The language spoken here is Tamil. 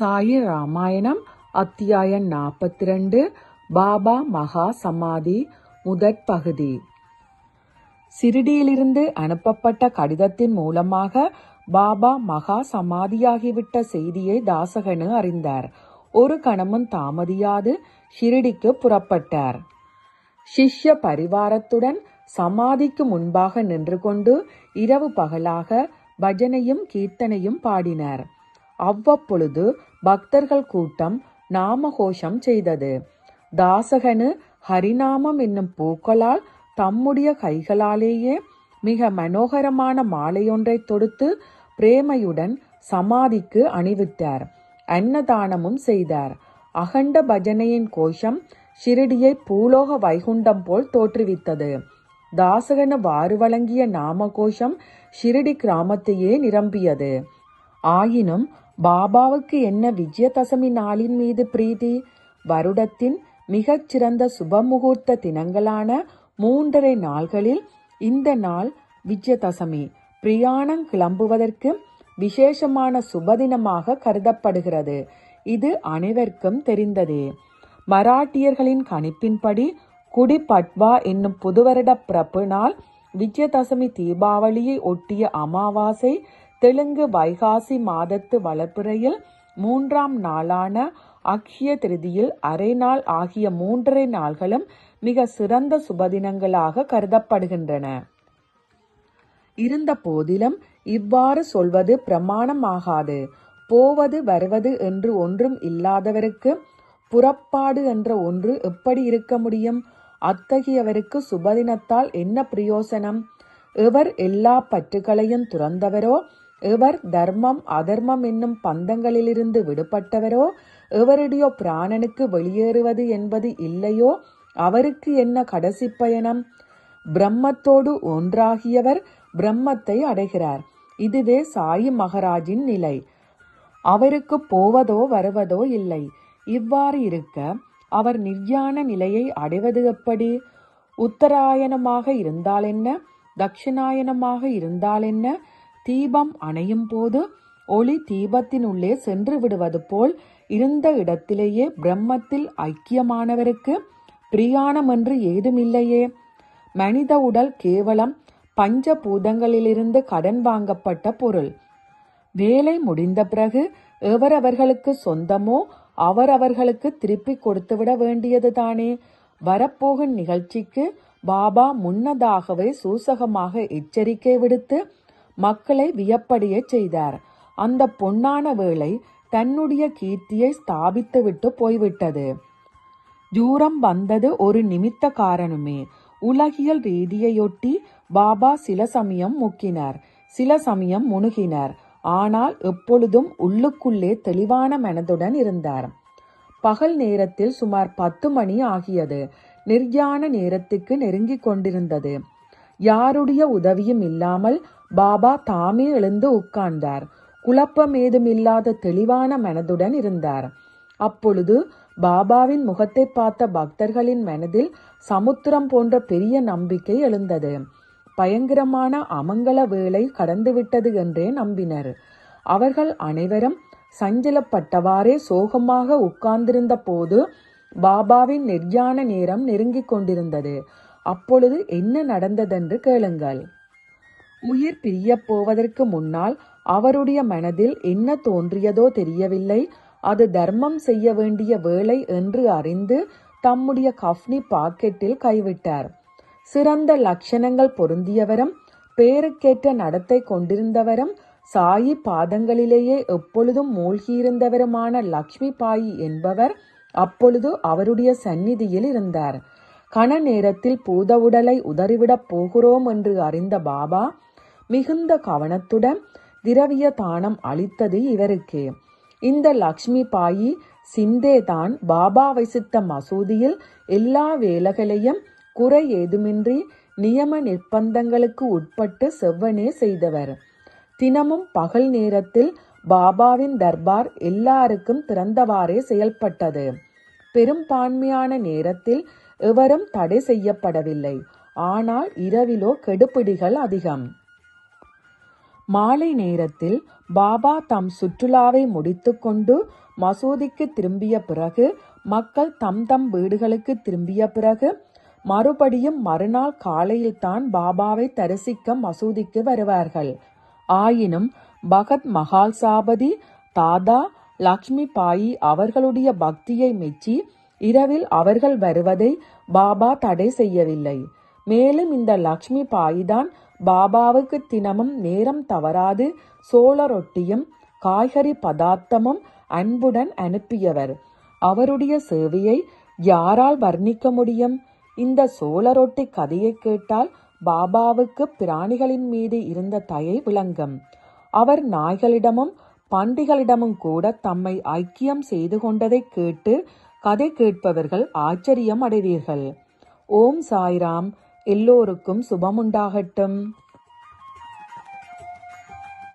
சாயி ராமாயணம் அத்தியாயம் நாற்பத்தி ரெண்டு பாபா மகா சமாதி முதற் பகுதி. சிரிடியிலிருந்து அனுப்பப்பட்ட கடிதத்தின் மூலமாக பாபா மகா சமாதியாகிவிட்ட செய்தியை தாசகனு அறிந்தார். ஒரு கணமும் தாமதியாது ஷிரடிக்கு புறப்பட்டார். சிஷ்ய பரிவாரத்துடன் சமாதிக்கு முன்பாக நின்று கொண்டு இரவு பகலாக பஜனையும் கீர்த்தனையும் பாடினார். அவ்வப்பொழுது பக்தர்கள் கூட்டம் நாமகோஷம் செய்தது. தாசகனு ஹரிநாமம் என்னும் பூக்களால் தம்முடைய கைகளாலேயே மிக மனோகரமான மாலையொன்றை தொடுத்து பிரேமையுடன் சமாதிக்கு அணிவித்தார். அன்னதானமும் செய்தார். அகண்ட பஜனையின் கோஷம் ஷிரடியை பூலோக வைகுண்டம் போல் தோற்றுவித்தது. தாசகனு வாறு வழங்கிய நாமகோஷம் ஷிரடி கிராமத்தையே நிரம்பியது. ஆயினும் பாபாவுக்கு என்ன விஜயதசமி நாளின் மீது பிரீதி? வருடத்தின் மிகச்சிறந்த சுபமுகூர்த்த தினங்களான மூன்றரை நாள்களில் இந்த நாள் விஜயதசமி. பிரயாணம் கிளம்புவதற்கு விசேஷமான சுபதினமாக கருதப்படுகிறது. இது அனைவருக்கும் தெரிந்ததே. மராட்டியர்களின் கணிப்பின்படி குடி பட்வா என்னும் புதுவருட பிறப்பு நாள் விஜயதசமி தீபாவளியை ஒட்டிய அமாவாசை தெலுங்கு வைகாசி மாதத்து வளர்ப்புறையில் மூன்றாம் நாளான அக்ஷய திருதியில் அரை நாள் ஆகிய மூன்றரை நாள்களும் மிக சிறந்த சுபதினங்களாக கருதப்படுகின்றன. இருந்த போதிலும் இவ்வாறு சொல்வது பிரமாணமாகாது. போவது வருவது என்று ஒன்றும் இல்லாதவருக்கு புறப்பாடு என்ற ஒன்று எப்படி இருக்க முடியும்? அத்தகையவருக்கு சுபதினத்தால் என்ன பிரயோசனம்? எவர் எல்லா பற்றுகளையும் துறந்தவரோ எவர் தர்மம் அதர்மம் என்னும் பந்தங்களிலிருந்து விடுபட்டவரோ எவருடைய பிராணனுக்கு வெளியேறுவது என்பது இல்லையோ அவருக்கு என்ன கடைசி பயணம்? பிரம்மத்தோடு ஒன்றாகியவர் பிரம்மத்தை அடைகிறார். இதுவே சாயி மகராஜின் நிலை. அவருக்கு போவதோ வருவதோ இல்லை. இவ்வாறு இருக்க அவர் நிர்யான நிலையை அடைவது எப்படி? உத்தராயணமாக இருந்தால் என்ன? தட்சிணாயனமாக இருந்தால் என்ன? தீபம் அணையும் போது ஒளி தீபத்தினுள்ளே சென்று விடுவது போல் இருந்த இடத்திலேயே பிரம்மத்தில் ஐக்கியமானவருக்கு பிரியாணம் என்று ஏதுமில்லையே. மனித உடல் கேவலம் பஞ்ச பூதங்களிலிருந்து கடன் வாங்கப்பட்ட பொருள். வேலை முடிந்த பிறகு எவரவர்களுக்கு சொந்தமோ அவரவர்களுக்கு திருப்பி கொடுத்துவிட வேண்டியது தானே வரப்போகும் நிகழ்ச்சிக்கு பாபா முன்னதாகவே சூசகமாக எச்சரிக்கை விடுத்து மக்களை வியப்படைய செய்தார். அந்த பொன்னான வேளை தன்னுடைய கீர்த்தியை ஸ்தாபித்துவிட்டு போய்விட்டது. தூரம் வந்தது ஒரு நிமித்த காரணமே. உலகியல் ரீதியையொட்டி பாபா சில சமயம் முக்கினார் சில சமயம் முணுகினார். ஆனால் எப்பொழுதும் உள்ளுக்குள்ளே தெளிவான மனதுடன் இருந்தார். பகல் நேரத்தில் சுமார் பத்து மணி ஆகியது. நிர்யாண நேரத்துக்கு நெருங்கிக் கொண்டிருந்தது. யாருடைய உதவியும் இல்லாமல் பாபா தாமே எழுந்து உட்கார்ந்தார். குழப்பம் ஏதுமில்லாத தெளிவான மனதுடன் இருந்தார். அப்பொழுது பாபாவின் முகத்தை பார்த்த பக்தர்களின் மனதில் சமுத்திரம் போன்ற பெரிய நம்பிக்கை எழுந்தது. பயங்கரமான அமங்கல வேளை கடந்துவிட்டது என்றே நம்பினர். அவர்கள் அனைவரும் சஞ்சலப்பட்டவாறே சோகமாக உட்கார்ந்திருந்த போது பாபாவின் நிர்யாண நேரம் நெருங்கிக் கொண்டிருந்தது. அப்பொழுது என்ன நடந்ததென்று கேளுங்கள். உயிர் பிரியப் போவதற்கு முன்னால் அவருடைய மனதில் என்ன தோன்றியதோ தெரியவில்லை. அது தர்மம் செய்ய வேண்டிய வேலை என்று அறிந்து தம்முடைய கஃப்னி பாக்கெட்டில் கைவிட்டார். சிறந்த லட்சணங்கள் பொருந்தியவரும் பேருக்கேற்ற நடத்தை கொண்டிருந்தவரும் சாயி பாதங்களிலேயே எப்பொழுதும் மூழ்கியிருந்தவருமான லக்ஷ்மி பாயி என்பவர் அப்பொழுது அவருடைய சந்நிதியில் இருந்தார். கன நேரத்தில் பூத உடலை உதறிவிடப் போகிறோம் என்று அறிந்த பாபா மிகுந்த கவனத்துடன் திரவிய தானம் அளித்தது இவருக்கே. இந்த லக்ஷ்மி பாயி சிந்தே தான் பாபா வசித்த மசூதியில் எல்லா வேலைகளையும் குறை ஏதுமின்றி நியம நிர்பந்தங்களுக்கு உட்பட்டு செவ்வனே செய்தவர். தினமும் பகல் நேரத்தில் பாபாவின் தர்பார் எல்லாருக்கும் திறந்தவாறே செயல்பட்டது. பெரும்பான்மையான நேரத்தில் எவரும் தடை செய்யப்படவில்லை. ஆனால் இரவிலோ கெடுபிடிகள் அதிகம். மாலை நேரத்தில் பாபா தம் சுற்றுலாவை முடித்துக்கொண்டு மசூதிக்கு திரும்பிய பிறகு மக்கள் தம் தம் வீடுகளுக்கு திரும்பிய பிறகு மறுபடியும் மறுநாள் காலையில்தான் பாபாவை தரிசிக்க மசூதிக்கு வருவார்கள். ஆயினும் பகத் மகால் சாபதி தாதா லக்ஷ்மி பாயி அவர்களுடைய பக்தியை மெச்சி இரவில் அவர்கள் வருவதை பாபா தடை செய்யவில்லை. மேலும் இந்த லக்ஷ்மி பாயிதான் பாபாவுக்கு தினமும் நேரம் தவறாது சோள ரொட்டியும் காய்கறி பதார்த்தமும் அன்புடன் அனுப்பியவர். அவருடைய சேவையை யாரால் வர்ணிக்க முடியும்? இந்த சோழரொட்டி கதையை கேட்டால் பாபாவுக்கு பிராணிகளின் மீது இருந்த தயை விளங்கும். அவர் நாய்களிடமும் பண்டிகளிடமும் கூட தம்மை ஐக்கியம் செய்து கொண்டதை கேட்டு கதை கேட்பவர்கள் ஆச்சரியம் அடைவீர்கள் ஓம் சாய்ராம். எல்லோருக்கும் சுபமுண்டாகட்டும்.